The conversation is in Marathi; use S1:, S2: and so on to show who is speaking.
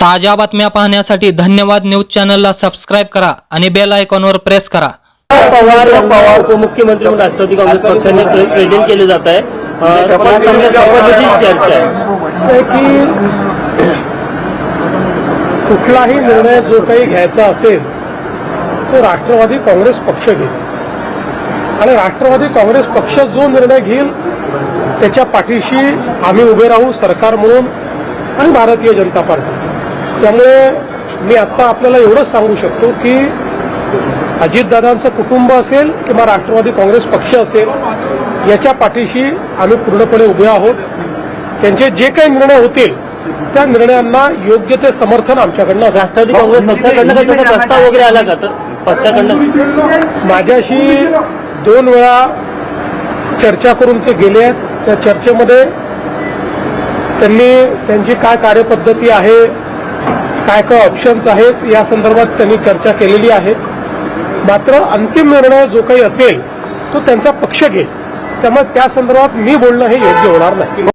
S1: ताज्या बातम्या पाहण्यासाठी धन्यवाद न्यूज चॅनलला सबस्क्राईब करा आणि बेल आयकॉनवर प्रेस करा.
S2: पवार पवार उपमुख्यमंत्री म्हणून राष्ट्रवादी काँग्रेस पक्षाने प्रे- प्रेझेंट केले जात आहे. चर्चा आहे.
S3: की कुठलाही निर्णय जो काही घ्यायचा असेल तो राष्ट्रवादी काँग्रेस पक्ष घेईल. आणि राष्ट्रवादी काँग्रेस पक्ष जो निर्णय घेईल त्याच्या पाठीशी आम्ही उभे राहू सरकार म्हणून आणि भारतीय जनता पार्टी. त्यामुळे मी आत्ता आपल्याला एवढंच सांगू शकतो की अजितदादांचं कुटुंब असेल किंवा राष्ट्रवादी काँग्रेस पक्ष असेल याच्या पाठीशी आम्ही पूर्णपणे उभे आहोत. त्यांचे जे काही निर्णय होतील त्या निर्णयांना योग्य ते समर्थन आमच्याकडनं.
S2: राष्ट्रवादी काँग्रेस पक्षाकडनं प्रस्ताव वगैरे आला का? तर पक्षाकडनं?
S3: माझ्याशी दोन वेळा चर्चा करून ते गेले आहेत. त्या चर्चेमध्ये त्यांनी त्यांची काय कार्यपद्धती आहे काय काय ऑप्शन्स आहेत या संदर्भात त्यांनी चर्चा केलेली आहे. मात्र अंतिम निर्णय जो काही असेल तो त्यांचा पक्ष घेईल. त्यामुळे त्या संदर्भात मी बोलणं हे योग्य होणार नाही.